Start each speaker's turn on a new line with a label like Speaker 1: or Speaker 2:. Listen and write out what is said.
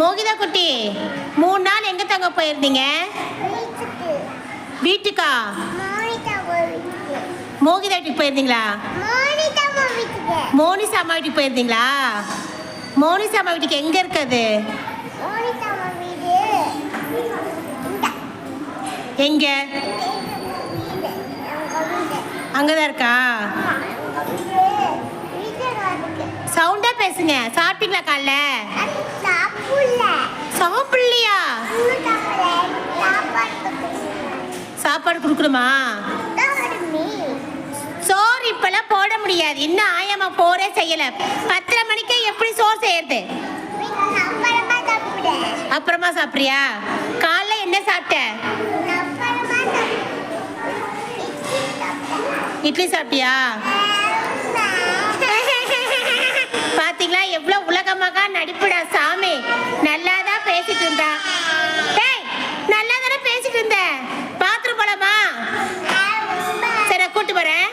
Speaker 1: மோகிதா குட்டி மூணு நாள் எங்க தங்க போயிருந்தீங்க?
Speaker 2: வீட்டுக்கா?
Speaker 1: மோகிதா வீட்டுக்கு போயிருந்தீங்களா? மோனிசா அம்மா வீட்டுக்கு போயிருந்தீங்களா? மோனிசா அம்மா வீட்டுக்கு எங்க இருக்குது? எங்க? அங்கதான் இருக்கா? சவுண்ட் பேசுங்க. சாப்பிட்டீங்களா காலைல? சாப்பிடலையா
Speaker 2: சாப்பாடு கொடுக்கணும்?
Speaker 1: கொடுக்கணுமா சோறு இப்பெல்லாம் போட முடியாது. இன்னும் ஆயம்மா போரே செய்யல. பத்தரை மணிக்கே எப்படி சோறு செய்யறது?
Speaker 2: அப்புறமா
Speaker 1: சாப்பிட்றியா? காலைல என்ன சாப்பிட்ட?
Speaker 2: இட்லி சாப்பிட்டியா?
Speaker 1: மகா நடிப்புடா சாமி. நல்லாதான் பேசிட்டு இருந்தா? டேய் நல்லா தானே பேசிட்டு இருந்த? பாத்ரூம் போலாமா? சரி கூட்டு போறேன்.